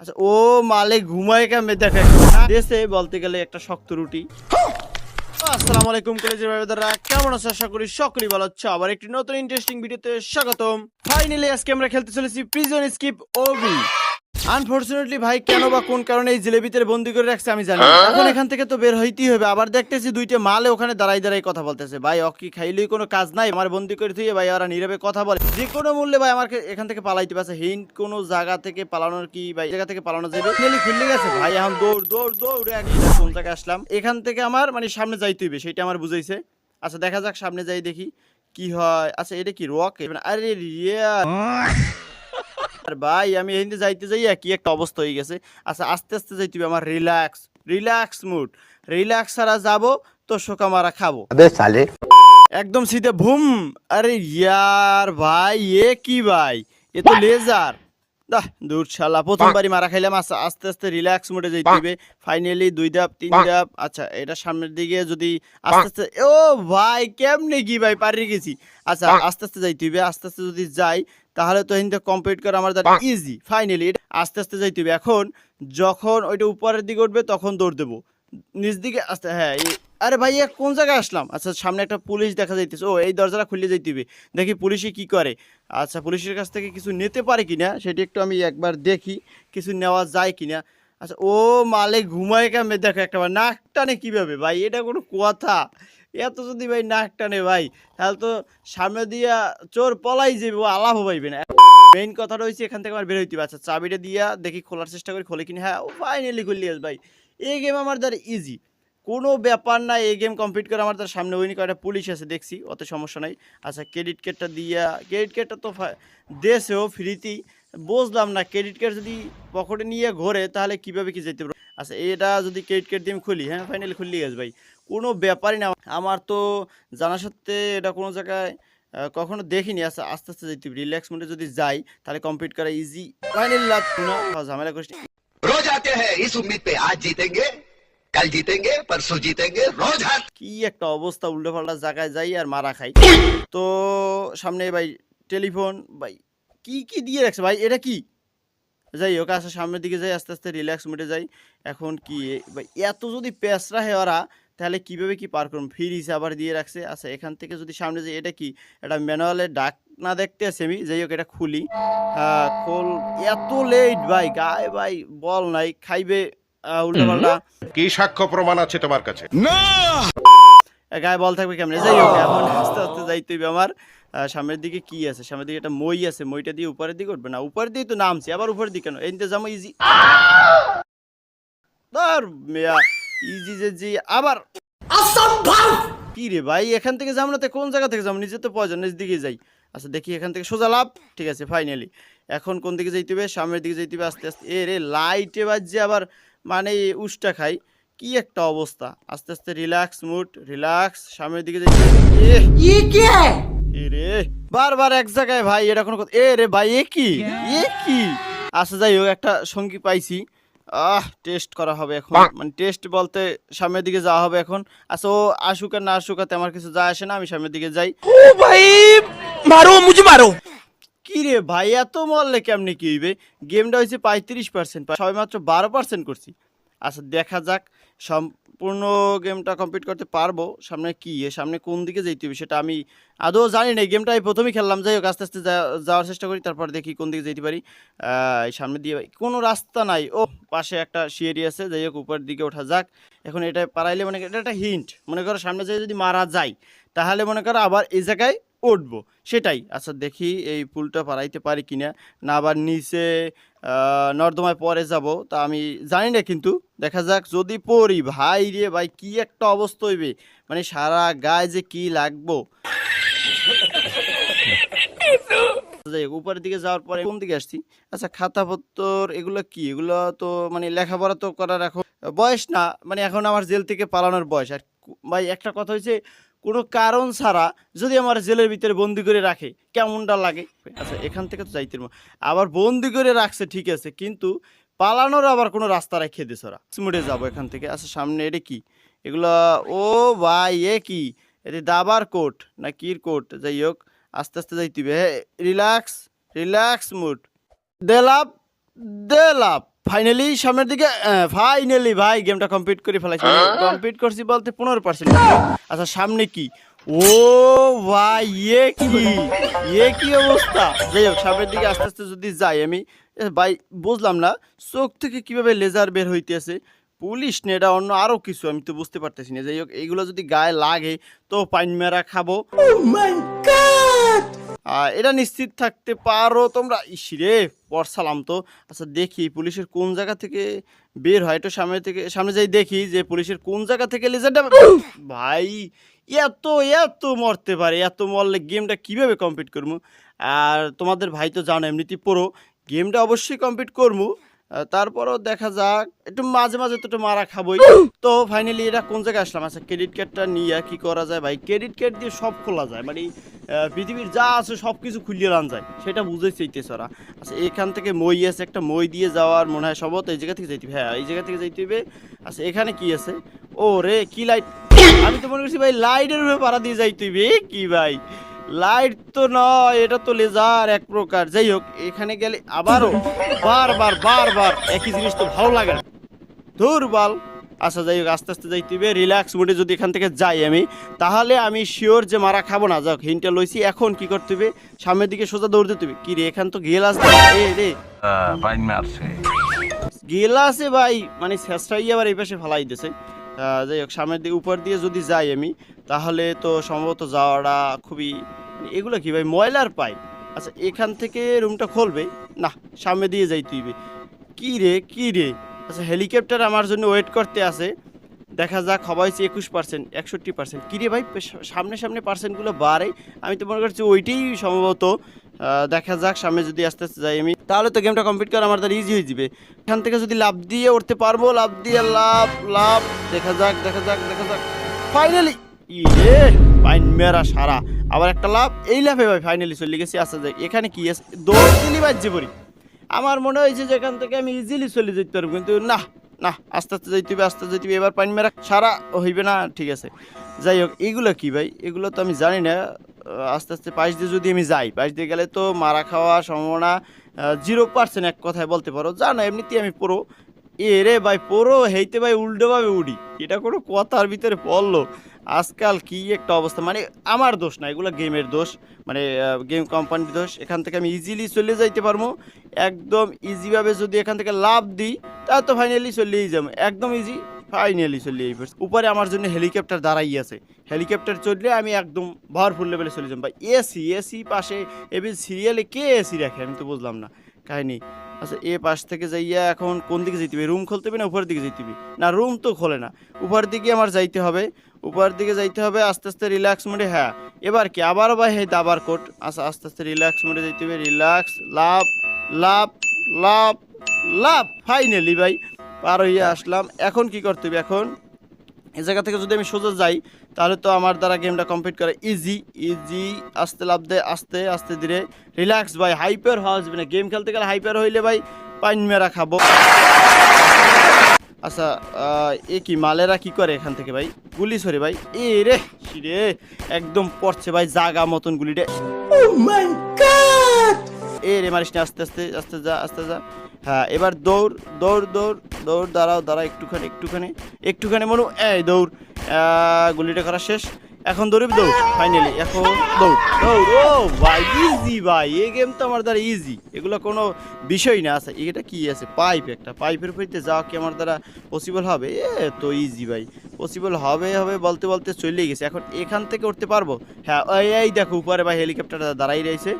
আচ্ছা ও মালে ঘুমায় কামে দেখে দেশে বলতে গেলে একটা শক্ত রুটি। আসসালামু আলাইকুম, কলেজের ভাইদাররা কেমন আছো? আশা করি সকলেই ভালো আছো। আবার একটি নতুন ইন্টারেস্টিং ভিডিওতে স্বাগতম। ফাইনালি আজকে আমরা খেলতে চলেছি প্রিজন স্কিপ ওবি আনফরচুনেটলি ভাই কেন বা কোন কারণে এই জিলেবিতে বন্দি করে রাখছে আমি জানি না। এখন এখান থেকে তো বের হইতেই হবে। আবার দেখতেছি দুইটা মালে ওখানে দাঁড়াই দাঁড়াই কথা বলতেছে। ভাই অকি খাইলেই কোনো কাজ নাই আমার বন্দি করে থুয়ে ভাই ওরা নীরবে কথা বলে। যে কোনো মূল্যে ভাই আমাকে এখান থেকে পালাইতে পারছে। হিন্ট কোনো জায়গা থেকে পালানোর কি ভাই জায়গা থেকে পালানো যাবে? নেলি খুললে গেছে। ভাই এখন দৌড় দৌড় দৌড় এক কোন জায়গায় আসলাম। এখান থেকে আমার মানে সামনে যাইতে হইবে সেটা আমার বুঝাইছে। আচ্ছা দেখা যাক সামনে যাই দেখি কি হয়। আচ্ছা এটা কি রক আরে রিয়া! আর ভাই আমি হিন্দি যাইতে যাই একই একটা অবস্থা হয়ে গেছে। আচ্ছা আস্তে আস্তে যাই তুমি আমার রিল্যাক্স রিল্যাক্স মুড রিল্যাক্স ছাড়া যাব তো শোকামারা খাব। একদম সিধে ভুম। আরে ইয়ার ভাই এ কি ভাই? এ তো লেজার দাহ দূর শালা প্রথমবারই মারা খাইলাম। আচ্ছা, আস্তে আস্তে রিল্যাক্স যাইতে হবে। ফাইনালি দুই ধাপ তিন ধাপ। আচ্ছা এটা সামনের দিকে যদি আস্তে আস্তে ও ভাই কেমনে কি ভাই পারি গেছি। আচ্ছা আস্তে আস্তে যাইতে হবে। আস্তে আস্তে যদি যাই তাহলে তো হিন্দে কমপ্লিট করা আমার দ্বারা ইজি ফাইনালি আস্তে আস্তে যাইতে হবে। এখন যখন ওইটা উপরের দিকে উঠবে তখন দৌড় দেবো। নিচ দিকে আস্তে হ্যাঁ আরে ভাই কোন জায়গায় আসলাম? আচ্ছা সামনে একটা পুলিশ দেখা যাইতেছে। ও এই দরজাটা খুলে যাইতে হবে। দেখি পুলিশে কি করে। আচ্ছা পুলিশের কাছ থেকে কিছু নিতে পারে কিনা সেটি একটু আমি একবার দেখি কিছু নেওয়া যায় কিনা। আচ্ছা ও মালে ঘুমায় কামে দেখো একটা নাক টানে কীভাবে? ভাই এটা কোনো কথা। এত যদি ভাই নাক টানে ভাই, তাহলে তো সামনে দিয়া চোর পলাই যাবে আলাপ পাইবে না। মেইন কথাটা হচ্ছে এখান থেকে আমার বের হইতে হবে। আচ্ছা চাবিটা দিয়া দেখি খোলার চেষ্টা করি, খোলে কিনা। হ্যাঁ ও ফাইনালি খুললি ভাই। এই গেম আমার দ্বারা ইজি কোনো ব্যাপার না এই গেম কমপ্লিট করে আমার তার সামনে ওইনি কয়টা পুলিশ আছে, দেখছি, অত সমস্যা নাই। আচ্ছা ক্রেডিট কার্ডটা দিয়া ক্রেডিট কার্ডটা তো দেশেও ফ্রিতেই বুঝলাম না ক্রেডিট কার্ড যদি পকেটে নিয়ে ঘোরে, তাহলে কীভাবে কি যেতে পারব? আচ্ছা এটা যদি ক্রেডিট কার্ড দিয়ে আমি খুলি হ্যাঁ ফাইনালি খুললি গেছে ভাই। কোনো ব্যাপারই না। আমার তো জানা সত্ত্বে এটা কোনো জায়গায় কখনো দেখিনি। আচ্ছা, আস্তে আস্তে আস্তে যেতে রিল্যাক্স মোডে যদি যাই তাহলে কমপ্লিট করা ইজি ফাইনাল ঝামেলা করিস রোজ আতে হ্যাঁ ইস পে আজ জিতেঙ্গে কাল জিতেঙ্গে পরশু জিতেঙ্গে রোজ কি একটা অবস্থা উল্টো পাল্টা জায়গায় যাই আর মারা খাই। তো সামনে ভাই টেলিফোন ভাই কি কি দিয়ে রাখছে ভাই? এটা কি? যাই হোক আসা সামনের দিকে যাই আস্তে আস্তে রিল্যাক্স মোডে যাই। এখন কি ভাই এত যদি প্যাঁচরা হয় ওরা তাহলে কীভাবে কি পার করুন ফ্রিজ আবার দিয়ে রাখছে। আচ্ছা এখান থেকে যদি সামনে যাই এটা কি? এটা ম্যানুয়ালে ডাক না দেখতে আছে আমি যাই হোক এটা খুলি। খোল। এত লেট ভাই গায়ে ভাই বল নাই খাইবে উল্টো পাল্টা কি সাক্ষ্য প্রমাণ আছে তোমার কাছে? এ, গায়ে বল থাকবে কেমনে? যাই হোক এখন আস্তে আস্তে যাইতে হবে আমার। আহ, সামনের দিকে কি আছে? সামনের দিকে একটা মই আছে। মইটা দিয়ে উপরের দিকে উঠবে না? উপরের দিকে তো নামছি আবার উপরের দিকে কেন? যাব ইজি ধর মেয়া। ইজি যে জি আবার কি রে ভাই এখান থেকে যাব না তো কোন জায়গা থেকে যাব? নিজে তো প্রয়োজন নিজ দিকে যাই। আচ্ছা দেখি এখান থেকে সোজা লাভ। ঠিক আছে ফাইনালি এখন কোন দিকে যাইতে হবে? সামনের দিকে যাইতে হবে আস্তে আস্তে। এ রে লাইটে বাজছে আবার মানে উষ্টা খাই কি একটা অবস্থা। আস্তে আস্তে রিল্যাক্স মুড রিল্যাক্স সামনের দিকে যাইতে এ! রে বারবার এক জায়গায় ভাই এটা কোনো এ রে ভাই এ কি? এ কি? আচ্ছা যাই হোক একটা সঙ্গী পাইছি। আহ টেস্ট করা হবে এখন। মানে টেস্ট বলতে সামনের দিকে যাওয়া হবে এখন। আচ্ছা ও আসুক আর না আসুক আমার কিছু যায় আসে না আমি সামনের দিকে যাই। ও ভাই মারো মুঝে মারো। কিরে ভাই এত মরলে কেমনে কি হইবে? গেমটা হয়েছে পঁয়ত্রিশ পার্সেন্ট সবাই মাত্র বারো পার্সেন্ট করছি। আচ্ছা দেখা যাক। সম্পূর্ণ গেমটা কমপ্লিট করতে পারব। সামনে কি? সামনে কোন দিকে যেতে হবে সেটা আমি আদৌ জানি না। এই গেমটা আমি প্রথমেই খেললাম। যাই হোক, আস্তে আস্তে যাওয়ার চেষ্টা করি, তারপর দেখি কোন দিকে যেতে পারি। সামনে দিয়ে কোনো রাস্তা নাই। ও, পাশে একটা সিঁড়ি আছে। যাই হোক, উপরের দিকে ওঠা যাক। এখন এটা পারাইলে মানে এটা একটা হিন্ট মনে করো সামনে যেয়ে যদি মারা যায়, তাহলে মনে করো আবার এই জায়গায় উঠবো। সেটাই। আচ্ছা দেখি এই পুলটা পারাইতে পারি কিনা। না, আবার নিচে নর্দমায় পরে যাব তা আমি জানি না কিন্তু। দেখা যাক যদি পড়ি ভাই রে ভাই কি একটা অবস্থা হইবে? মানে সারা গায়ে যে কি লাগবো? উপরের দিকে যাওয়ার পরে কোন দিকে আসছি? আচ্ছা খাতাপত্তর এগুলো কি? এগুলো তো মানে লেখাপড়া তো করার এখন বয়স না মানে এখন আমার জেল থেকে পালানোর বয়স। আর ভাই একটা কথা হচ্ছে কোনো কারণ ছাড়া যদি আমার জেলের ভিতরে বন্দি করে রাখে, কেমনটা লাগে? আচ্ছা এখান থেকে তো যাইতে আবার বন্দি করে রাখছে, ঠিক আছে, কিন্তু পালানোর আবার কোনো রাস্তা রেখে দিস ওরা। মুড়ে যাব এখান থেকে। আচ্ছা সামনে এটা কি? এগুলো, ও ভাই, এ কি? এতে দাবার কোট না কির কোট? যাই হোক, আস্তে আস্তে যাইতে হবে হ্যাঁ রিল্যাক্স রিল্যাক্স মুড। দেলাপ দেলাপ ফাইনালি সামনের দিকে ফাইনালি ভাই গেমটা কমপ্লিট করে ফেলাইছি। কমপ্লিট করছি বলতে পনেরো পার্সেন্ট আচ্ছা সামনে কি? ও ভাই ইয়ে কি? ইয়ে কি অবস্থা? যাই হোক সামনের দিকে আস্তে আস্তে যদি যাই আমি ভাই বুঝলাম না চোখ থেকে কীভাবে লেজার বের হইতেছে? পুলিশ না এটা অন্য আরও কিছু আমি তো বুঝতে পারতেছি না। যাই হোক এইগুলো যদি গায়ে লাগে তো পাইন মেরা খাব। আহ, এটা নিশ্চিত থাকতে পারো তোমরা। ইসিরে পড়সালাম তো। আচ্ছা দেখি পুলিশের কোন জায়গা থেকে বের হয়। একটু সামনে থেকে সামনে যাই দেখি যে পুলিশের কোন জায়গা থেকে লেজারটা ভাই এত এত মরতে পারে এত মরলে গেমটা কীভাবে কমপ্লিট করব? আর তোমাদের ভাই তো জানো এমনিতে পড়ো গেমটা অবশ্যই কমপ্লিট করব। তারপরও দেখা যাক। একটু মাঝে মাঝে তো একটু মারা খাবোই। তো ফাইনালি এটা কোন জায়গায় আসলাম? আচ্ছা ক্রেডিট কার্ডটা নিয়ে কি করা যায় ভাই? ক্রেডিট কার্ড দিয়ে সব খোলা যায়। মানে পৃথিবীর যা আছে সব কিছু খুলিয়ে আন যায়। সেটা বুঝে চাইতেছে ওরা। আচ্ছা এখান থেকে মই আছে, একটা মই দিয়ে যাওয়ার মনে হয় সম্ভবত এই জায়গা থেকে যাইতে হ্যাঁ এই জায়গা থেকে যাইতে হবে। আচ্ছা এখানে কি আছে? ও রে কি লাইট আমি তো মনে করছি ভাই লাইটের উপরে পাড়া দিয়ে যাইতে হবে। কি ভাই? লাইট তো নয় এটা তো লেজার এক প্রকার। যাই হোক এখানে গেলে আবারও বারবার বারবার একই জিনিস তো ভালো লাগে না। দুর্বল আচ্ছা যাই হোক আস্তে আস্তে যাইতে হবে। রিল্যাক্স মুডে যদি এখান থেকে যাই আমি তাহলে আমি শিওর যে মারা খাব না। যাক হিনটা লইছি। এখন কি করতে হবে? সামনের দিকে সোজা দৌড় দিতে হবে। কি রে এখান তো গেল গেলাস এ রে। মারছে। গেলাসে ভাই মানে শেষটাই আবার এই পাশে ফালাই দিছে যাই হোক সামনের দিকে উপর দিয়ে যদি যাই আমি তাহলে তো সম্ভবত যাওয়াটা খুবই, এগুলো কি ভাই, ময়লার পাই আচ্ছা এখান থেকে রুমটা খুলবে? না, সামনে দিয়ে যাই তুইবে কি রে কি রে? আচ্ছা হেলিকপ্টার আমার জন্য ওয়েট করতে আছে। দেখা যাক, হওয়া হয়েছে একুশ পার্সেন্ট একষট্টি পার্সেন্ট কী রে ভাই সামনে সামনে পার্সেন্টগুলো বাড়ে? আমি তো মনে করছি ওইটাই সম্ভবত। দেখা যাক, সামনে যদি আস্তে আস্তে যাই আমি। তাহলে তো গেমটা কমপ্লিট করা আমার দ্বারা ইজি হয়ে যাবে। এখান থেকে যদি লাভ দিয়ে উঠতে পারব লাভ দিয়ে লাভ লাভ দেখা যাক দেখা যাক দেখা যাক। ফাইনালি ইয়ে পাইন মেরা সারা। আবার একটা লাভ, এই লাভে ভাই ফাইনালি চলে গেছি। আসা যায় এখানে কি আছে? দৌড় দিলি বাজ্যে পড়ি আমার মনে হয়েছে যে এখান থেকে আমি ইজিলি চলে যেতে পারব, কিন্তু না না, আস্তে আস্তে যাইতে হবে, আস্তে যাইতে হবে। এবার পানি মেরা সারা হইবে না, ঠিক আছে। যাই হোক, এগুলো কি ভাই? এগুলো তো আমি জানি না। আস্তে আস্তে পাশ দিয়ে যদি আমি যাই, পাশ দিয়ে গেলে তো মারা খাওয়ার সম্ভাবনা জিরো পার্সেন্ট এক কথায় বলতে পারো। জানো এমনিতেই আমি পুরো এ রে ভাই পুরো হেইতে ভাই উল্টোভাবে উড়ি। এটা কোনো কথার ভিতরে পড়ল। আজকাল কি একটা অবস্থা মানে আমার দোষ না, এগুলো গেমের দোষ মানে গেম কোম্পানির দোষ। এখান থেকে আমি ইজিলি চলে যাইতে পারব। একদম ইজিভাবে যদি এখান থেকে লাভ দিই তাহলে তো ফাইনালি চলেই যাব। একদম ইজি ফাইনালি চলে এই উপরে আমার জন্য হেলিকপ্টার দাঁড়াই আছে। হেলিকপ্টার চললে আমি একদম ভরপুর লেভেলে চলে যাব। ভাই এসি এসি পাশে এবার সিরিয়ালে কে এসি রাখে আমি তো বুঝলাম না। কাহিনি। আচ্ছা এ পাশ থেকে যাইয়া এখন কোন দিকে যেতে হবে? রুম খুলতে হবে না উপরের দিকে যেতে হবে? না রুম তো খোলে না। উপরের দিকে আমার যাইতে হবে। উপরের দিকে যাইতে হবে, আস্তে আস্তে রিল্যাক্স মোডে হ্যাঁ। এবার কি? আবার ভাই হে দাবার কোট। আচ্ছা আস্তে আস্তে রিল্যাক্স মোডে যাইতে হবে। রিল্যাক্স লাভ লাভ লাভ লাভ ফাইনালি ভাই, পার হইয়া আসলাম। এখন কি করতে হবে? এখন এ জায়গা থেকে যদি আমি সোজা যাই তাহলে তো আমার দ্বারা গেমটা কমপ্লিট করা ইজি ইজি আস্তে লাভ দেয় আস্তে আস্তে ধীরে। রিল্যাক্স ভাই হাইপার হওয়া যাবে না। গেম খেলতে গেলে হাইপার হইলে ভাই পাইন মেরা খাব। আচ্ছা এ কি মালেরা কি করে এখান থেকে ভাই? গুলি সরে ভাই। এ রে রে একদম পড়ছে ভাই জাগা মতন গুলিটা। এ রে মারিস না আস্তে আস্তে আস্তে যা আস্তে যা। হ্যাঁ এবার দৌড় দৌড় দৌড় দৌড় দাঁড়াও দাঁড়াও একটুখানি একটুখানি একটুখানি মনু। এই দৌড়। গুলিটা করা শেষ। এখন দৌড়বি দৌড় ফাইনালি এখন দৌড়। দৌড়, ও ভাই ইজি ভাই, এই গেম তো আমার দ্বারা ইজি এগুলো কোনো বিষয় না আছে। এটা কি আছে? পাইপ একটা। পাইপের উপরে যাওয়া কি আমার দ্বারা পসিবল হবে? এ তো ইজি ভাই। পসিবল হবে হবে, বলতে বলতে চলে গেছে। এখন এখান থেকে উঠতে পারব? হ্যাঁ এই দেখো, উপরে ভাই হেলিকপ্টারটা দাঁড়াই রয়েছে।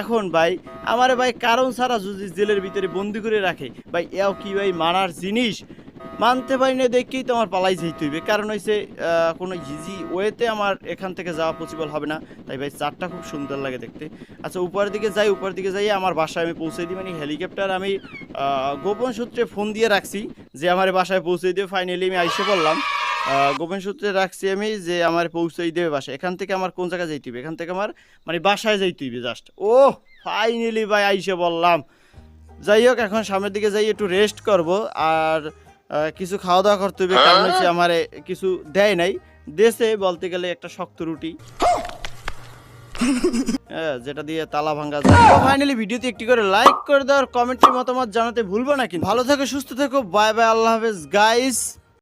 এখন ভাই, আমারে ভাই কারণ ছাড়া যদি জেলের ভিতরে বন্দি করে রাখে, ভাই এও কি ভাই মানার জিনিস? মানতে পারি না দেখেই তো আমার পালাই যেতে হইবে। কারণ হয়েছে কোনো ইজি ওয়েতে আমার এখান থেকে যাওয়া পসিবল হবে না। তাই ভাই চারটা খুব সুন্দর লাগে দেখতে। আচ্ছা উপরের দিকে যাই উপরের দিকে যাই আমার বাসায় আমি পৌঁছে দিই। মানে হেলিকপ্টার আমি গোপন সূত্রে ফোন দিয়ে রাখছি যে আমার বাসায় পৌঁছে দিয়ে ফাইনালি আমি আইসে আহ, গোপন সূত্রে রাখছি আমি যে আমার পৌঁছেই দেবে বাসায়। এখান থেকে আমার কোন জায়গায় যাইতে হবে এখান থেকে আমার মানে বাসায় যাইতে হবে জাস্ট ও ফাইনালি ভাই আইসে বললাম। যাই হোক এখন সামনের দিকে যাই একটু রেস্ট করব। আর কিছু খাওয়া দাওয়া করতে হবে কারণ হচ্ছে আমার কিছু দেয় নাই। দেশে বলতে গেলে একটা শক্ত রুটি। হ্যাঁ, যেটা দিয়ে তালা ভাঙ্গা যায়। ফাইনালি ভিডিওতে একটি করে লাইক করে দেওয়ার কমেন্টের মতামত জানাতে ভুলবো না কিন্তু। ভালো থেকো সুস্থ থেকো বাই বাই আল্লাহ হাফেজ। গাইস